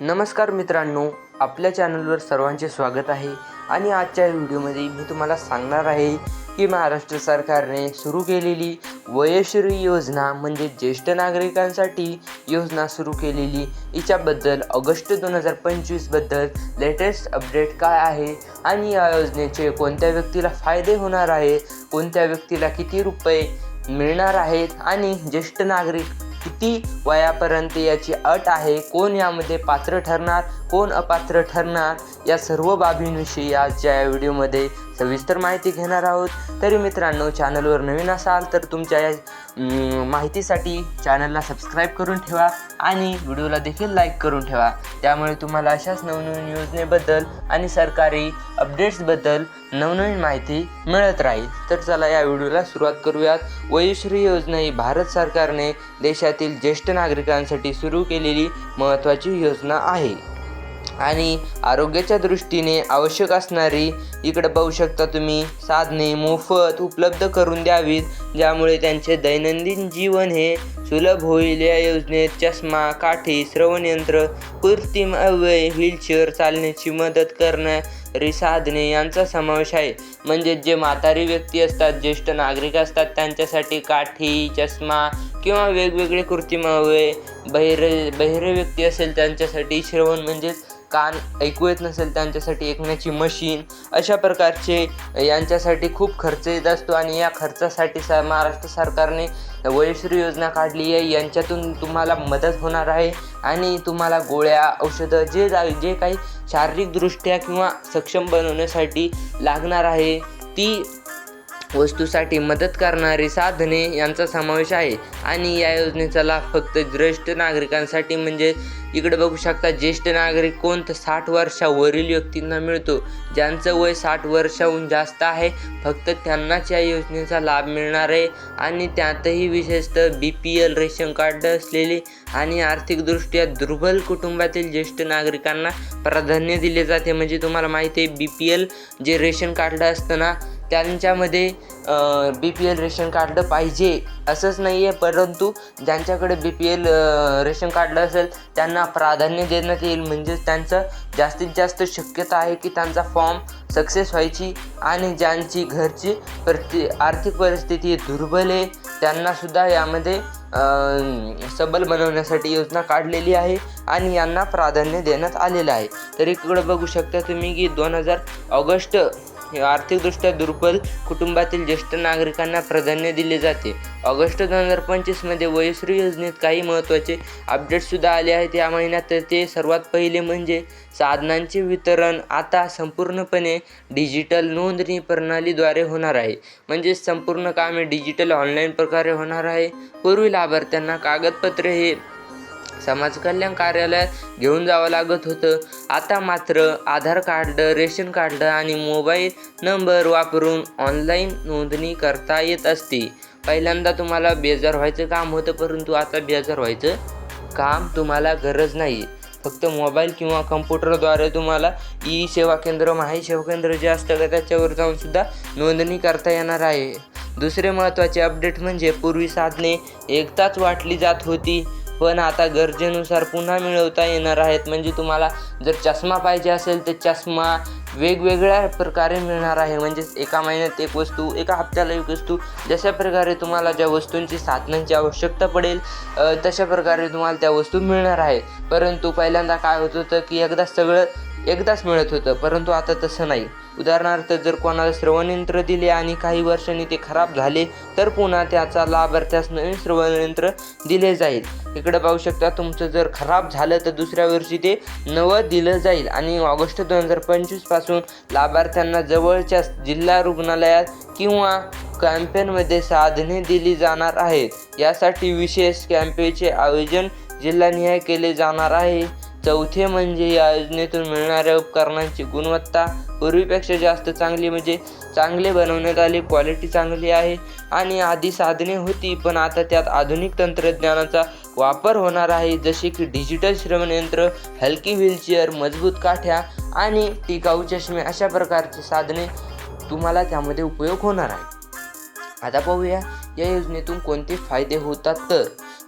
नमस्कार मित्रांनो आपल्या चॅनलवर सर्वांचे स्वागत आहे आणि आजच्या व्हिडिओमध्ये मी तुम्हाला सांगणार आहे की महाराष्ट्र सरकारने सुरू केलेली वयश्री योजना म्हणजे ज्येष्ठ नागरिकांसाठी योजना सुरू केलेली. हिच्याबद्दल ऑगस्ट दोन हजार पंचवीसबद्दल लेटेस्ट अपडेट काय आहे आणि या योजनेचे कोणत्या व्यक्तीला फायदे होणार आहे कोणत्या व्यक्तीला किती रुपये मिळणार आहेत आणि ज्येष्ठ नागरिक किती वयापर्यंत याची अट आहे कोण यामध्ये पात्र ठरणार कोण अपात्र ठरणार या सर्व बाबींविषयी आजच्या या व्हिडिओमध्ये सविस्तर माहिती घेणार आहोत. तरी मित्रांनो चॅनलवर नवीन असाल तर तुमच्या या माहितीसाठी चॅनलला सबस्क्राईब करून ठेवा आणि व्हिडिओला देखील लाईक करून ठेवा. त्यामुळे तुम्हाला अशाच नवनवीन योजनेबद्दल आणि सरकारी अपडेट्सबद्दल नवनवीन माहिती मिळत राहील. तर चला या व्हिडिओला सुरुवात करूयात. वयुश्री योजना ही भारत सरकारने देशात देशातील ज्येष्ठ नागरिकांसाठी सुरू केलेली महत्त्वाची योजना आहे. आणि आरोग्याच्या दृष्टीने आवश्यक असणारी इकडे पाहू शकता तुम्ही साधने मोफत उपलब्ध करून द्यावीत ज्यामुळे त्यांचे दैनंदिन जीवन हे सुलभ होईल. या योजनेत चष्मा काठी श्रवणयंत्र कृत्रिम अवयव व्हीलचेअर चालण्याची मदत करणारी साधने यांचा समावेश आहे. म्हणजे जे म्हातारी व्यक्ती असतात ज्येष्ठ नागरिक असतात त्यांच्यासाठी काठी चष्मा किंवा वेगवेगळे कृत्रिम बहिरे बहिरे व्यक्ती असेल त्यांच्यासाठी श्रवण म्हणजेच कान ऐकू येत नसेल त्यांच्यासाठी ऐकण्याची मशीन अशा प्रकारचे यांच्यासाठी खूप खर्च येत असतो आणि या खर्चासाठी सा महाराष्ट्र सरकारने वयश्री योजना काढली आहे. यांच्यातून तुम्हाला मदत होणार आहे आणि तुम्हाला गोळ्या औषधं जे जा जे काही शारीरिकदृष्ट्या किंवा सक्षम बनवण्यासाठी लागणार आहे ती वस्तूसाठी मदत करणारी साधने यांचा समावेश आहे. आणि या योजनेचा लाभ फक्त ज्येष्ठ नागरिकांसाठी म्हणजे इकडे बघू शकता ज्येष्ठ नागरिक कोण? तर साठ वर्षावरील व्यक्तींना मिळतो. ज्यांचं वय साठ वर्षाहून जास्त आहे फक्त त्यांनाच या योजनेचा लाभ मिळणार आहे. आणि त्यातही विशेषतः B P L ration card असलेले आणि आर्थिकदृष्ट्या दुर्बल कुटुंबातील ज्येष्ठ नागरिकांना प्राधान्य दिले जाते. म्हणजे तुम्हाला माहिती आहे बी पी एल जे रेशन कार्ड असतं ना त्यांच्यामध्ये B P L ration card पाहिजे असंच नाही आहे परंतु ज्यांच्याकडे B P L ration card असेल त्यांना प्राधान्य देण्यात येईल. म्हणजेच त्यांचं जास्तीत जास्त शक्यता आहे की त्यांचा फॉर्म सक्सेस व्हायची आणि ज्यांची घरची प्रति आर्थिक परिस्थिती दुर्बल आहे त्यांनासुद्धा यामध्ये सबल बनवण्यासाठी योजना काढलेली आहे आणि यांना प्राधान्य देण्यात आलेलं आहे. तर इकडं बघू शकता तुम्ही की दोन हजार ऑगस्ट आर्थिकदृष्ट्या दुर्बल कुटुंबातील ज्येष्ठ नागरिकांना प्राधान्य दिले जाते. ऑगस्ट दोन हजार पंचवीसमध्ये वयश्री योजनेत काही महत्त्वाचे अपडेटसुद्धा आले आहेत. या महिन्यात तर ते सर्वात पहिले म्हणजे साधनांचे वितरण आता संपूर्णपणे डिजिटल नोंदणी प्रणालीद्वारे होणार आहे. म्हणजे संपूर्ण काम डिजिटल ऑनलाईन प्रकारे होणार आहे. पूर्वी लाभार्थ्यांना कागदपत्रे हे समाजकल्याण कार्यालयात घेऊन जावं लागत होतं. आता मात्र आधार कार्ड रेशन कार्ड आणि मोबाईल नंबर वापरून ऑनलाईन नोंदणी करता येत असते. पहिल्यांदा तुम्हाला बेजार व्हायचं काम होतं परंतु आता बेजार व्हायचं काम तुम्हाला गरज नाही फक्त मोबाईल किंवा कम्प्युटरद्वारे तुम्हाला ई सेवा केंद्र माही सेवा केंद्र जे असतं का त्याच्यावर जाऊनसुद्धा नोंदणी करता येणार आहे. दुसरे महत्त्वाचे अपडेट म्हणजे पूर्वी साधने एकदाच वाटली जात होती. पण आता गरजेनुसार पुन्हा मिळवता येणार आहेत. म्हणजे तुम्हाला जर चष्मा पाहिजे असेल तर चष्मा वेगवेगळ्या प्रकारे मिळणार आहे. म्हणजेच एका महिन्यात एक वस्तू एका हप्त्याला एक वस्तू जशा प्रकारे तुम्हाला ज्या वस्तूंची साधनांची आवश्यकता पडेल तशा प्रकारे तुम्हाला त्या वस्तू मिळणार आहे. परंतु पहिल्यांदा काय होत होतं की एकदा सगळं एकदाच मिळत होतं परंतु आता तसं नाही. उदाहरणार्थ जर कोणाला श्रवणयंत्र दिले आणि काही वर्षांनी ते खराब झाले तर पुन्हा त्याचा लाभार्थ्यास नवीन श्रवणयंत्र दिले जाईल. इकडे पाहू शकता तुमचं जर खराब झालं तर दुसऱ्या वर्षी ते नवं दिलं जाईल. आणि ऑगस्ट दोन हजार पंचवीसपासून लाभार्थ्यांना जवळच्या जिल्हा रुग्णालयात किंवा कॅम्पेनमध्ये साधने दिली जाणार आहेत. यासाठी विशेष कॅम्पेचे आयोजन जिल्हानिहाय केले जाणार आहे. चौथे म्हणजे या योजनेतून मिळणाऱ्या उपकरणांची गुणवत्ता पूर्वीपेक्षा जास्त चांगली म्हणजे चांगले बनवण्यात आले क्वालिटी चांगली आहे आणि आधी साधने होती पण आता त्यात आधुनिक तंत्रज्ञानाचा वापर होणार आहे जसे की डिजिटल श्रवणयंत्र हलकी व्हीलचेअर मजबूत काठ्या आणि टिकाऊ चष्मे अशा प्रकारचे साधने तुम्हाला त्यामध्ये उपयोग होणार आहे. आता पाहूया या योजनेतून कोणते फायदे होतात तर?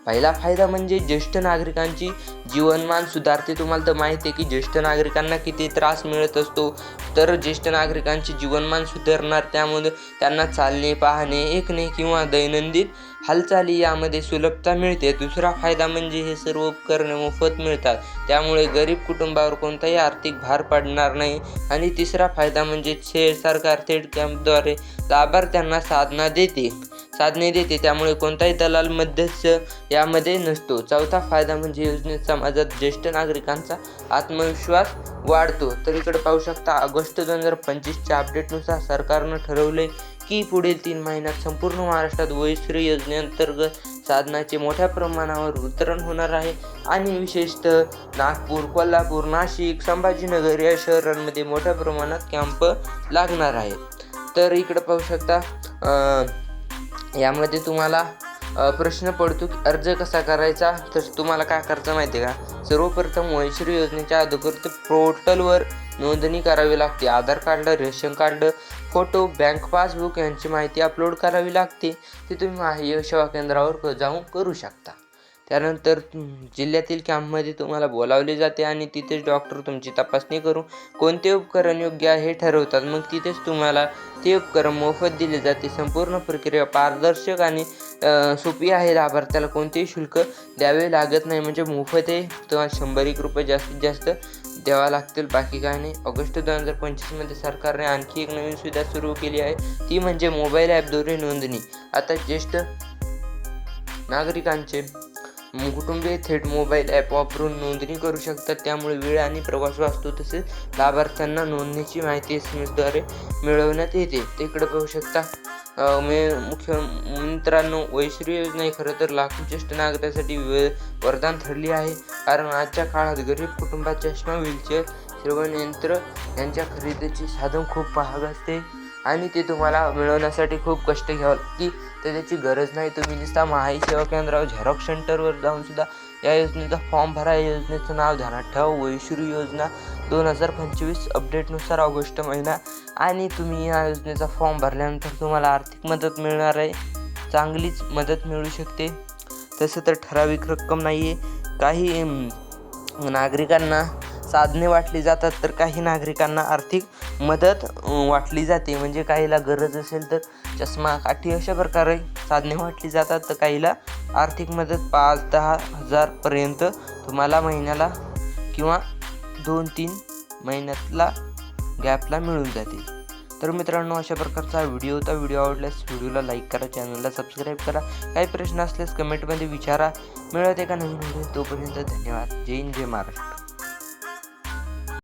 पहिला फायदा म्हणजे ज्येष्ठ नागरिकांची जीवनमान सुधारते. तुम्हाला तर माहिती आहे की ज्येष्ठ नागरिकांना किती त्रास मिळत असतो. तर ज्येष्ठ नागरिकांचे जीवनमान सुधारणार त्यामुळे त्यांना चालणे पाहणे ऐकणे किंवा दैनंदिन हालचाली यामध्ये सुलभता मिळते. दुसरा फायदा म्हणजे हे सर्व उपकरणे मोफत मिळतात. त्यामुळे गरीब कुटुंबावर कोणताही आर्थिक भार पडणार नाही. आणि तिसरा फायदा म्हणजे छेड सरकार थेट कॅम्पद्वारे लाभार्थ्यांना साधना देते. साधने देते. त्यामुळे कोणताही दलाल मध्यस्थ यामध्ये नसतो. चौथा फायदा म्हणजे योजनेचा समाजात ज्येष्ठ नागरिकांचा आत्मविश्वास वाढतो. तर इकडे पाहू शकता ऑगस्ट दोन हजार पंचवीसच्या अपडेटनुसार सरकारनं ठरवले की पुढील तीन महिन्यात संपूर्ण महाराष्ट्रात वयश्री योजनेअंतर्गत साधनाचे मोठ्या प्रमाणावर वितरण होणार आहे. आणि विशेषतः नागपूर कोल्हापूर नाशिक संभाजीनगर या शहरांमध्ये मोठ्या प्रमाणात कॅम्प लागणार आहे. तर इकडे पाहू शकता यामध्ये तुम्हाला प्रश्न पडतो की अर्ज कसा करायचा? तर तुम्हाला काय करायचं माहिती आहे का? सर्वप्रथम वैश्री योजनेच्या अधिकृत पोर्टलवर नोंदणी करावी लागते. Aadhaar card ration card photo bank passbook यांची माहिती अपलोड करावी लागते. ती तुम्ही माहिती सेवा केंद्रावर जाऊन करू शकता. त्यानंतर जिल्ह्यातील कॅम्पमध्ये तुम्हाला बोलावले जाते आणि तिथेच डॉक्टर तुमची तपासणी करून कोणते उपकरण योग्य आहे हे ठरवतात. मग तिथेच तुम्हाला ते उपकरण मोफत दिले जाते. संपूर्ण प्रक्रिया पारदर्शक आणि सोपी आहे. लाभार्थ्याला कोणतेही शुल्क द्यावे लागत नाही. म्हणजे मोफत आहे. तुम्हाला शंभर एक रुपये जास्तीत जास्त द्यावा लागतील. बाकी काय नाही. ऑगस्ट दोन हजार पंचवीसमध्ये सरकारने आणखी एक नवीन सुविधा सुरू केली आहे. ती म्हणजे मोबाईल ॲपद्वारे नोंदणी. आता ज्येष्ठ नागरिकांचे कुटुंबीय थेट मोबाईल ॲप वापरून नोंदणी करू शकतात. त्यामुळे वेळ आणि प्रवास वाचतो तसेच लाभार्थ्यांना नोंदणीची माहिती एस एम एसद्वारे मिळवण्यात येते. तिकडे पाहू शकता मे मुख्य मित्रांनो वैश्री योजना ही खरं तर लाखो ज्येष्ठ नागरिकांसाठी वे वरदान ठरली आहे. कारण आजच्या काळात गरीब कुटुंबात चष्मा व्हीलचेअर श्रवण यंत्र यांच्या खरेदीचे साधन खूप महाग असते. आणि ते तुम्हाला मिळवण्यासाठी खूप कष्ट घ्यावं की तर त्याची गरज नाही तुम्ही नुसता महाई सेवा केंद्रावर झेरॉक्स सेंटरवर जाऊन सुद्धा या योजनेचा फॉर्म भरा. या योजनेचं नाव ध्यानात ठेवा. वैश्री योजना दोन हजार पंचवीस अपडेटनुसार ऑगस्ट महिना. आणि तुम्ही या योजनेचा फॉर्म भरल्यानंतर तुम्हाला आर्थिक मदत मिळणार आहे. चांगलीच मदत मिळू शकते. तसं तर ठराविक रक्कम नाही आहे काही नागरिकांना साधने वाटली जातात तर काही नागरिकांना आर्थिक मदत वाटली जाते. म्हणजे काहीला गरज असेल तर चष्मा काठी अशा प्रकारे साधने वाटली जातात. तर काहीला आर्थिक मदत पाच दहा हजारपर्यंत तुम्हाला महिन्याला किंवा दोन तीन महिन्यातला गॅपला मिळून जाते. तर मित्रांनो अशा प्रकारचा व्हिडिओ होता. व्हिडिओ आवडल्यास व्हिडिओला लाईक करा चॅनलला सबस्क्राईब करा. काही प्रश्न असल्यास कमेंटमध्ये विचारा. मिळत आहे का नवीन व्हिडिओ तोपर्यंत धन्यवाद. जय हिंद जय महाराष्ट्र.